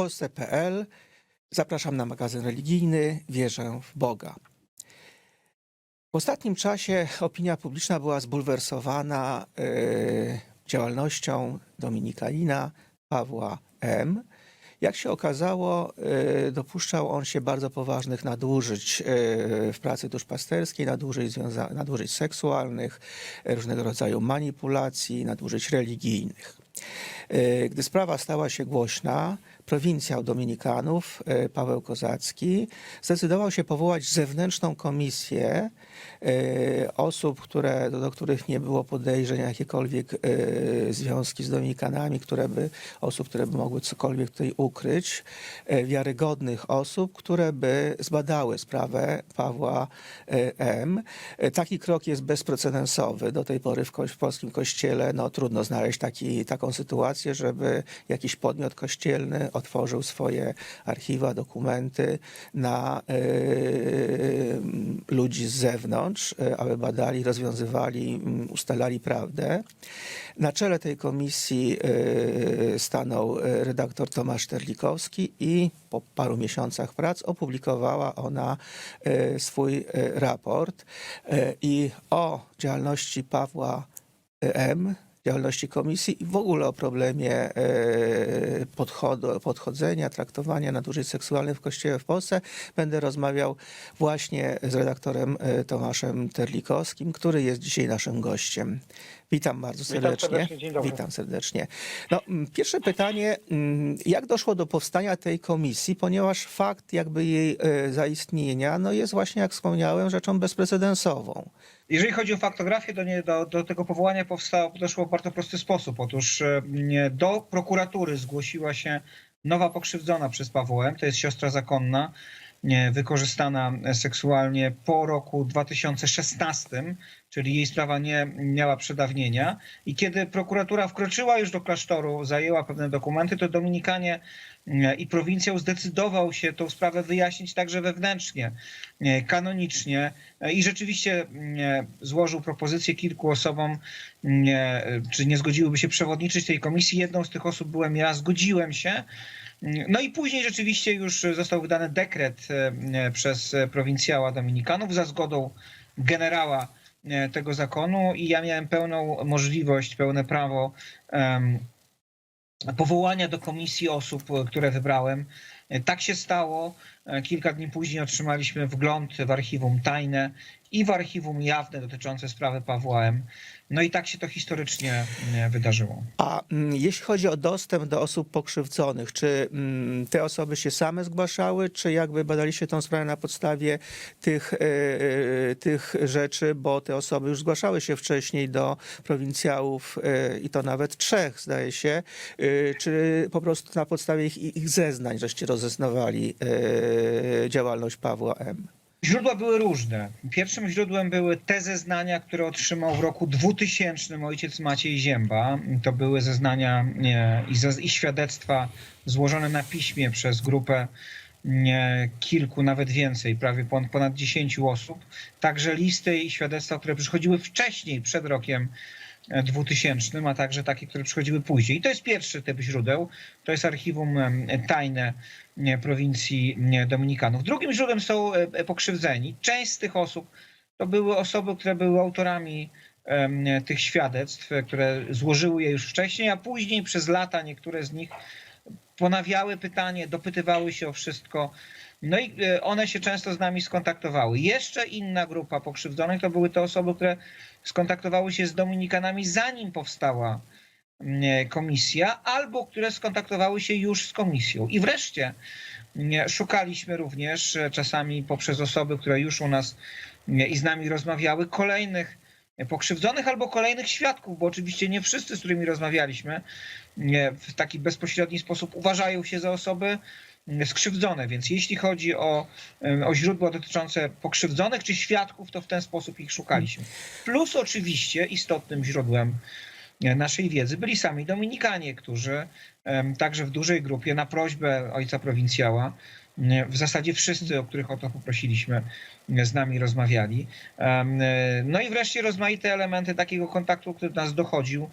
Polsce.pl. Zapraszam na magazyn religijny Wierzę w Boga. W ostatnim czasie opinia publiczna była zbulwersowana e, działalnością dominikanina Pawła M. Jak się okazało, e, dopuszczał on się bardzo poważnych nadużyć e, w pracy duszpasterskiej, nadużyć, nadużyć seksualnych, różnego rodzaju manipulacji, nadużyć religijnych. Gdy sprawa stała się głośna, prowincjał Dominikanów e, Paweł Kozacki zdecydował się powołać zewnętrzną komisję e, osób, które, do, których nie było podejrzeń jakiekolwiek e, związki z Dominikanami, które by, osób, które by mogły cokolwiek tutaj ukryć, wiarygodnych osób, które by zbadały sprawę Pawła M. Taki krok jest bezprecedensowy. Do tej pory w, w polskim kościele no, trudno znaleźć taki, taką sytuację, żeby jakiś podmiot kościelny otworzył swoje archiwa, dokumenty na e, ludzi z zewnątrz, e, aby badali, rozwiązywali, m, ustalali prawdę. Na czele tej komisji e, stanął redaktor Tomasz Terlikowski i po paru miesiącach prac opublikowała ona swój raport i o działalności Pawła M, działalności komisji i w ogóle o problemie e, podchodu, podchodzenia, traktowania nadużyć seksualnych w Kościele w Polsce będę rozmawiał właśnie z redaktorem e, Tomaszem Terlikowskim, który jest dzisiaj naszym gościem. Witam bardzo Witam serdecznie. serdecznie, dzień dobry. Witam serdecznie. No, pierwsze pytanie, jak doszło do powstania tej komisji, ponieważ fakt jakby jej e, zaistnienia no jest właśnie, jak wspomniałem, rzeczą bezprecedensową. Jeżeli chodzi o faktografię, do, nie, do, do tego powołania powstało, doszło w bardzo prosty sposób. Otóż e, do prokuratury zgłosiła się nowa pokrzywdzona przez Pawłem, to jest siostra zakonna, nie, wykorzystana seksualnie po roku 2016, czyli jej sprawa nie miała przedawnienia. I kiedy prokuratura wkroczyła już do klasztoru, zajęła pewne dokumenty, to Dominikanie nie, i prowincjał zdecydował się tą sprawę wyjaśnić także wewnętrznie, nie, kanonicznie E, i rzeczywiście nie, złożył propozycję kilku osobom, czy nie zgodziłyby się przewodniczyć tej komisji. Jedną z tych osób byłem ja, zgodziłem się. No i później rzeczywiście już został wydany dekret e, przez prowincjała Dominikanów za zgodą generała e, tego zakonu i ja miałem pełną możliwość, pełne prawo powołania do komisji osób, e, które wybrałem. E, Tak się stało. E, Kilka dni później otrzymaliśmy wgląd w archiwum tajne i w archiwum jawne dotyczące sprawy Pawła M. No i tak się to historycznie e, wydarzyło. A mm, jeśli chodzi o dostęp do osób pokrzywdzonych, czy mm, te osoby się same zgłaszały, czy jakby badaliście tą sprawę na podstawie tych, e, e, tych rzeczy, bo te osoby już zgłaszały się wcześniej do prowincjałów e, i to nawet trzech, zdaje się, czy po prostu na podstawie ich, ich zeznań żeście rozeznawali działalność Pawła M. Źródła były różne. Pierwszym źródłem były te zeznania, które otrzymał w roku 2000 ojciec Maciej Zięba. To były zeznania nie, i, świadectwa złożone na piśmie przez grupę nie, kilku, nawet więcej, prawie pon- ponad 10 osób. Także listy i świadectwa, które przychodziły wcześniej, przed rokiem e, 2000, a także takie, które przychodziły później. I to jest pierwszy typ źródeł. To jest archiwum tajne prowincji nie, Dominikanów. Drugim źródłem są e, e, pokrzywdzeni. Część z tych osób to były osoby, które były autorami tych świadectw, e, które złożyły je już wcześniej, a później przez lata niektóre z nich ponawiały pytanie, dopytywały się o wszystko. No i e, one się często z nami skontaktowały. Jeszcze inna grupa pokrzywdzonych to były te osoby, które skontaktowały się z Dominikanami zanim powstała komisja, albo które skontaktowały się już z komisją. I wreszcie szukaliśmy również e, czasami poprzez osoby, które już u nas i z nami rozmawiały, kolejnych pokrzywdzonych albo kolejnych świadków, bo oczywiście nie wszyscy, z którymi rozmawialiśmy, w taki bezpośredni sposób uważają się za osoby skrzywdzone. Więc jeśli chodzi o, o źródła dotyczące pokrzywdzonych czy świadków, to w ten sposób ich szukaliśmy. Plus oczywiście istotnym źródłem naszej wiedzy byli sami Dominikanie, którzy także w dużej grupie na prośbę ojca prowincjała w zasadzie wszyscy, o których o to poprosiliśmy, z nami rozmawiali. E, No i wreszcie rozmaite elementy takiego kontaktu, który do nas dochodził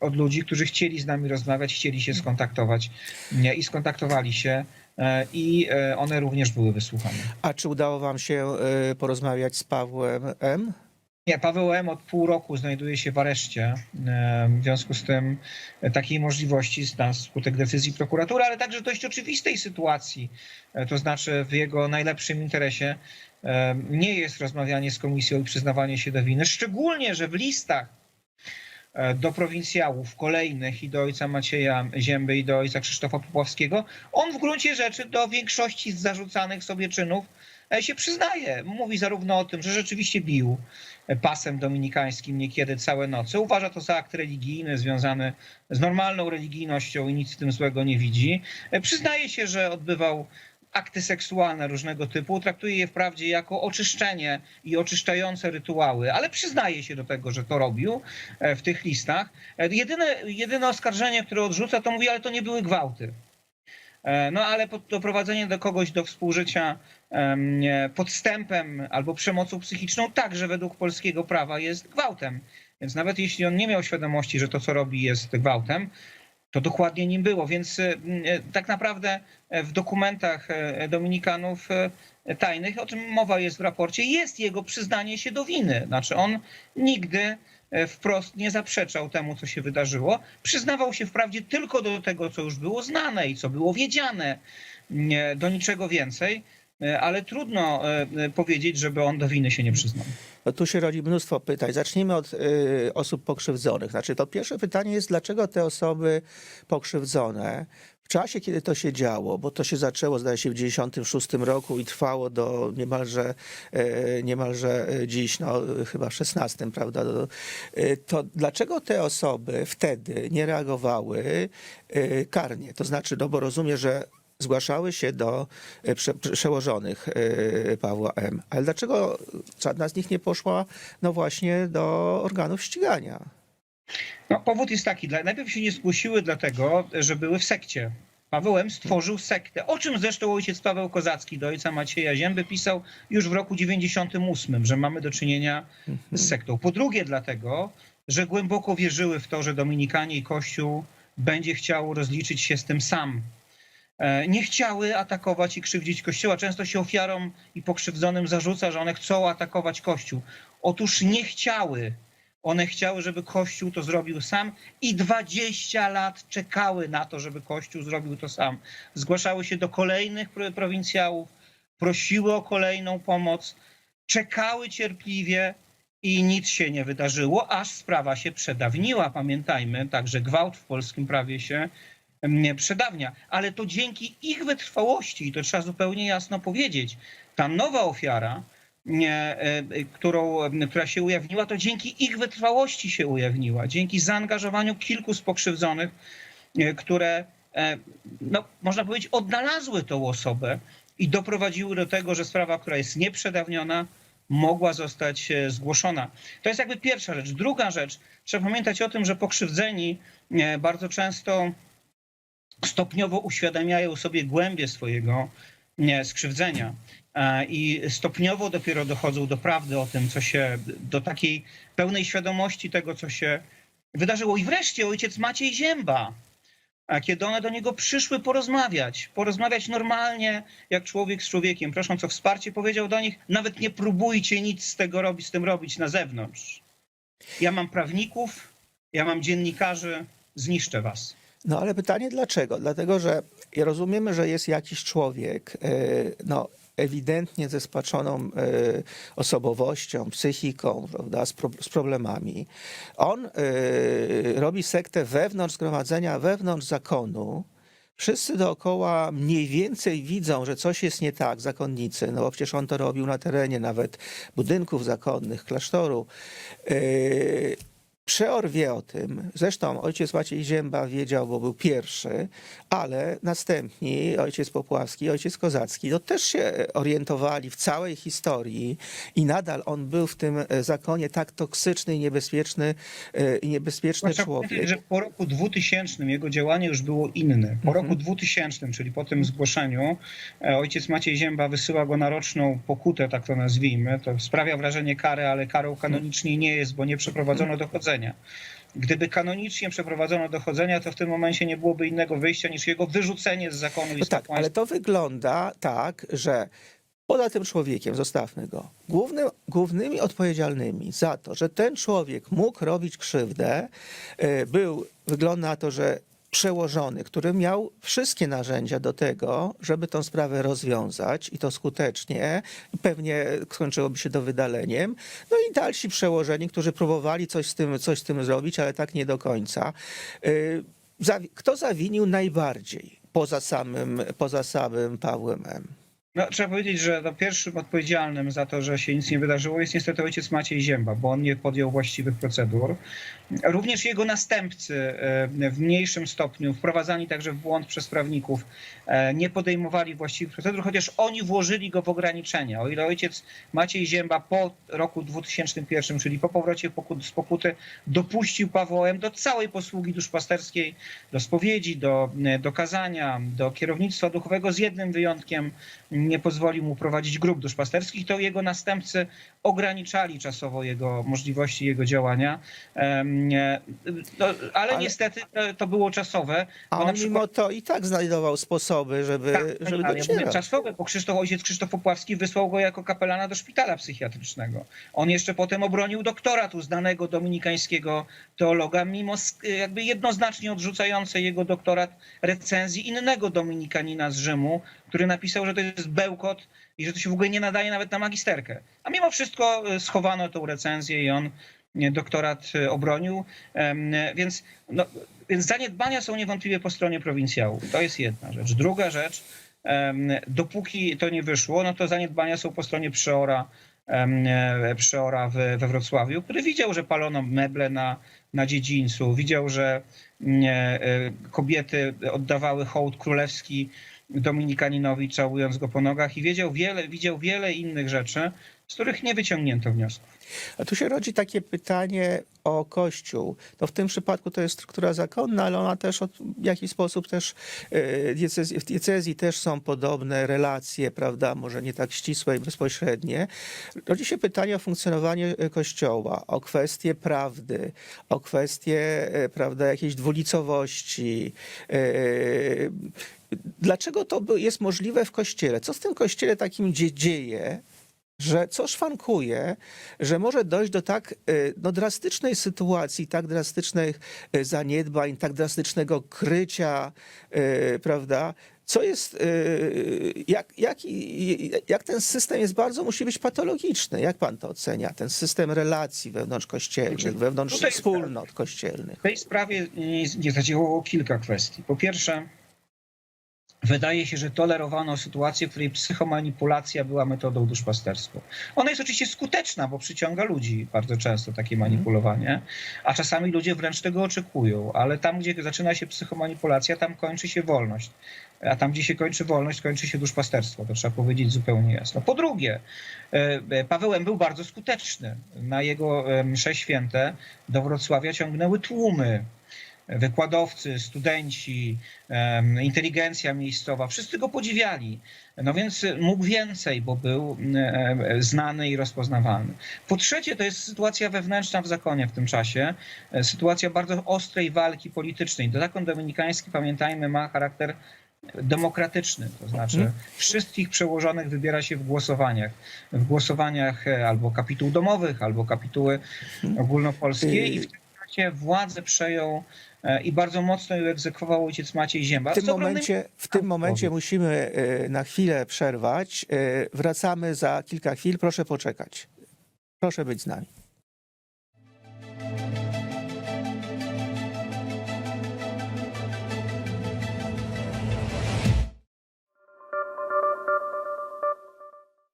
od ludzi, którzy chcieli z nami rozmawiać, chcieli się skontaktować i skontaktowali się e, i e, one również były wysłuchane. A czy udało wam się y, porozmawiać z Pawłem M? Nie, Paweł M. od pół roku znajduje się w areszcie. E, W związku z tym e, takiej możliwości na skutek decyzji prokuratury, ale także dość oczywistej sytuacji, e, to znaczy w jego najlepszym interesie nie jest rozmawianie z komisją i przyznawanie się do winy, szczególnie, że w listach do prowincjałów kolejnych i do ojca Macieja Zięby i do ojca Krzysztofa Popławskiego, on w gruncie rzeczy do większości z zarzucanych sobie czynów się przyznaje. Mówi zarówno o tym, że rzeczywiście bił e, pasem dominikańskim niekiedy całe noce. Uważa to za akt religijny związany z normalną religijnością i nic w tym złego nie widzi. E, Przyznaje się, że odbywał akty seksualne różnego typu, traktuje je wprawdzie jako oczyszczenie i oczyszczające rytuały, ale przyznaje się do tego, że to robił e, w tych listach. E, Jedyne, jedyne oskarżenie, które odrzuca, to mówi, ale to nie były gwałty. E, No ale doprowadzenie do kogoś do współżycia podstępem albo przemocą psychiczną także według polskiego prawa jest gwałtem. Więc nawet jeśli on nie miał świadomości, że to co robi jest gwałtem, to dokładnie nim było. Więc e, e, tak naprawdę w dokumentach dominikanów tajnych, o czym mowa jest w raporcie, jest jego przyznanie się do winy. Znaczy on nigdy wprost nie zaprzeczał temu, co się wydarzyło. Przyznawał się wprawdzie tylko do tego, co już było znane i co było wiedziane, do niczego więcej, e, ale trudno e, e, powiedzieć, żeby on do winy się nie przyznał. No tu się rodzi mnóstwo pytań. Zacznijmy od y, osób pokrzywdzonych. Znaczy, to pierwsze pytanie jest, dlaczego te osoby pokrzywdzone w czasie, kiedy to się działo, bo to się zaczęło, zdaje się, w 1996 roku i trwało do niemalże, e, niemalże e, dziś, no chyba 16, prawda? E, To dlaczego te osoby wtedy nie reagowały e, karnie? To znaczy, no bo rozumiem, że zgłaszały się do e, prze, przełożonych e, Pawła M. Ale dlaczego żadna z nich nie poszła, no właśnie, do organów ścigania? No, powód jest taki, najpierw się nie zgłosiły dlatego, że były w sekcie. Paweł M. stworzył sektę, o czym zresztą ojciec Paweł Kozacki do ojca Macieja Zięby pisał już w roku 98, że mamy do czynienia z sektą. Po drugie dlatego, że głęboko wierzyły w to, że Dominikanie i Kościół będzie chciał rozliczyć się z tym sam. E, Nie chciały atakować i krzywdzić Kościoła. Często się ofiarom i pokrzywdzonym zarzuca, że one chcą atakować Kościół. Otóż nie chciały. One chciały, żeby Kościół to zrobił sam i 20 lat czekały na to, żeby Kościół zrobił to sam. Zgłaszały się do kolejnych pro- prowincjałów, prosiły o kolejną pomoc, czekały cierpliwie i nic się nie wydarzyło, aż sprawa się przedawniła. Pamiętajmy, także gwałt w polskim prawie się przedawnia, ale to dzięki ich wytrwałości, i to trzeba zupełnie jasno powiedzieć, ta nowa ofiara, e, e, którą, która się ujawniła, to dzięki ich wytrwałości się ujawniła, dzięki zaangażowaniu kilku z pokrzywdzonych, e, które, no, można powiedzieć, odnalazły tą osobę i doprowadziły do tego, że sprawa, która jest nieprzedawniona, mogła zostać zgłoszona. To jest jakby pierwsza rzecz. Druga rzecz, trzeba pamiętać o tym, że pokrzywdzeni bardzo często stopniowo uświadamiają sobie głębie swojego skrzywdzenia e, i stopniowo dopiero dochodzą do prawdy o tym, co się, do takiej pełnej świadomości tego, co się wydarzyło. I wreszcie ojciec Maciej Zięba, kiedy one do niego przyszły porozmawiać, porozmawiać normalnie, jak człowiek z człowiekiem, prosząc o wsparcie, powiedział do nich, nawet nie próbujcie nic z tego robić, z tym robić na zewnątrz. Ja mam prawników, ja mam dziennikarzy, zniszczę was. No ale pytanie dlaczego? Dlatego, że rozumiemy, że jest jakiś człowiek, e, no ewidentnie ze spaczoną e, osobowością, psychiką, prawda, z, pro, z problemami. On e, robi sektę wewnątrz zgromadzenia, wewnątrz zakonu. Wszyscy dookoła mniej więcej widzą, że coś jest nie tak, zakonnicy, no bo przecież on to robił na terenie nawet budynków zakonnych, klasztoru. Przeor wie o tym. Zresztą ojciec Maciej Zięba wiedział, bo był pierwszy, ale następni, ojciec Popławski, ojciec Kozacki, no też się orientowali w całej historii i nadal on był w tym e, zakonie tak toksyczny i niebezpieczny, e, i niebezpieczny Trzeba człowiek. powiedzieć, że po roku 2000 jego działanie już było inne. Po Mhm. roku 2000, czyli po tym zgłoszeniu, e, ojciec Maciej Zięba wysyła go na roczną pokutę, tak to nazwijmy. To sprawia wrażenie kary, ale karą kanonicznie nie jest, bo nie przeprowadzono dochodzenia. Gdyby kanonicznie przeprowadzono dochodzenia, to w tym momencie nie byłoby innego wyjścia niż jego wyrzucenie z zakonu i No tak, ale to wygląda tak, że poza tym człowiekiem, zostawmy go, główny, głównymi odpowiedzialnymi za to, że ten człowiek mógł robić krzywdę, e, był, wygląda na to, że przełożony, który miał wszystkie narzędzia do tego, żeby tą sprawę rozwiązać i to skutecznie, pewnie skończyłoby się to wydaleniem. No i dalsi przełożeni, którzy próbowali coś z tym, coś z tym zrobić, ale tak nie do końca. Y, Kto zawinił najbardziej poza samym, poza samym Pawłem M? No, trzeba powiedzieć, że no, pierwszym odpowiedzialnym za to, że się nic nie wydarzyło, jest niestety ojciec Maciej Zięba, bo on nie podjął właściwych procedur. Również jego następcy e, w mniejszym stopniu, wprowadzani także w błąd przez prawników, e, nie podejmowali właściwych procedur, chociaż oni włożyli go w ograniczenia. O ile ojciec Maciej Zięba po roku 2001, czyli po powrocie z pokuty, dopuścił Pawła M. do całej posługi duszpasterskiej, do spowiedzi, do, do kazania, do kierownictwa duchowego, z jednym wyjątkiem nie pozwolił mu prowadzić grup duszpasterskich, to jego następcy ograniczali czasowo jego możliwości, jego działania. No, ale, Ale- niestety to było czasowe. A on przykład- mimo to i tak znajdował sposoby, żeby, tak, żeby ale ja docierać. czasowe, bo Krzysztof, ojciec Krzysztof Popławski wysłał go jako kapelana do szpitala psychiatrycznego. On jeszcze potem obronił doktoratu znanego dominikańskiego teologa, mimo jakby jednoznacznie odrzucającej jego doktorat recenzji innego dominikanina z Rzymu, który napisał, że to jest bełkot i że to się w ogóle nie nadaje nawet na magisterkę. A mimo wszystko e, schowano tą recenzję i on e, doktorat e, obronił. Więc, no, więc zaniedbania są niewątpliwie po stronie prowincjałów. To jest jedna rzecz. Druga rzecz, dopóki to nie wyszło, no to zaniedbania są po stronie przeora, przeora we, we Wrocławiu, który widział, że palono meble na, na dziedzińcu, widział, że mm, kobiety oddawały hołd królewski Dominikaninowi, całując go po nogach i wiedział wiele, widział wiele innych rzeczy, z których nie wyciągnięto wniosków. A tu się rodzi takie pytanie o Kościół. To w tym przypadku to jest struktura zakonna, ale ona też od, w jakiś sposób też e, diecezji, w diecezji też są podobne relacje, prawda, może nie tak ścisłe i bezpośrednie. Rodzi się pytanie o funkcjonowanie e, Kościoła, o kwestie prawdy, o kwestie, e, prawda, jakiejś dwulicowości. E, Dlaczego to jest możliwe w Kościele? Co w tym Kościele takim dzie- dzieje, że co szwankuje, że może dojść do tak y, no, drastycznej sytuacji, tak drastycznych y, zaniedbań, tak drastycznego krycia, y, prawda? Co jest, jak, jak, jak ten system jest bardzo, musi być patologiczny. Jak pan to ocenia? Ten system relacji wewnątrz kościelnych, wewnątrz wspólnot kościelnych. W tej sprawie nie, nie zadziałało kilka kwestii. Po pierwsze, wydaje się, że tolerowano sytuację, w której psychomanipulacja była metodą duszpasterską. Ona jest oczywiście skuteczna, bo przyciąga ludzi bardzo często takie manipulowanie, a czasami ludzie wręcz tego oczekują, ale tam, gdzie zaczyna się psychomanipulacja, tam kończy się wolność. A tam, gdzie się kończy wolność, kończy się duszpasterstwo. To trzeba powiedzieć zupełnie jasno. Po drugie, e, e, Paweł M. był bardzo skuteczny. Na jego e, msze święte do Wrocławia ciągnęły tłumy wykładowcy, studenci, inteligencja miejscowa, wszyscy go podziwiali. No więc mógł więcej, bo był znany i rozpoznawalny. Po trzecie, to jest sytuacja wewnętrzna w zakonie w tym czasie, e, sytuacja bardzo ostrej walki politycznej. Zakon dominikański, pamiętajmy, ma charakter demokratyczny, to znaczy Mhm. wszystkich przełożonych wybiera się w głosowaniach. W głosowaniach e, albo kapituł domowych, albo kapituły ogólnopolskie i w tym czasie władzę przejął e, i bardzo mocno ją egzekwował ojciec Maciej Zięba. W tym momencie, w tym momencie musimy y, na chwilę przerwać. Y, Wracamy za kilka chwil. Proszę poczekać. Proszę być z nami.